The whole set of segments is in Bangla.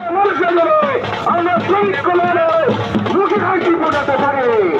আমরা শ্রমিক কল্যাণে মুখে হাসি ফোটাতে পারি।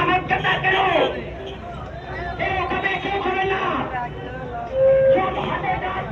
সেলিম মাহমুদ কেন এরকম কেউ হবে না সব হাতে কাজ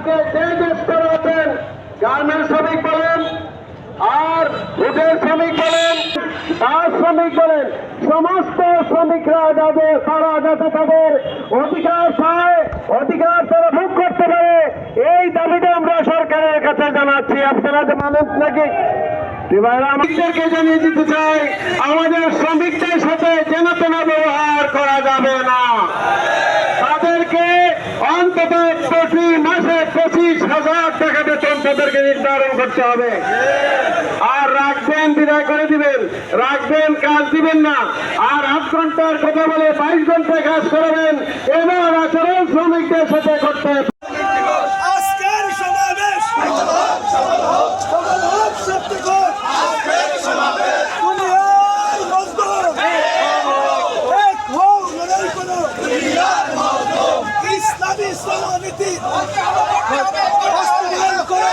আজকে যে দেশ করেছেন গার্মেন্ট শ্রমিক বলেন আর হোটেল শ্রমিক বলেন তার শ্রমিক বলেন, সমস্ত শ্রমিকরা যাদের তারা যাতে তাদের অধিকার পায়, অধিকার তারা ভোগ করতে পারে, এই দাবিটা আমরা সরকারের কাছে জানাচ্ছি। আপনারা যে মানুষ নাকি? আমাদেরকে জানিয়ে দিতে চাই, আমাদের শ্রমিকদের সাথে যেন তেন ব্যবহার করা যাবে না। মাসে পঁচিশ হাজার টাকা বেতন তাদেরকে নির্ধারণ করতে হবে। আর রাখবেন, বিদায় করে দিবেন। রাখবেন, কাজ দিবেন না। আর আট ঘণ্টার কথা বলে বাইশ ঘন্টায় কাজ করাবেন। এমন আচরণ শ্রমিকদের সাথে করতে করে।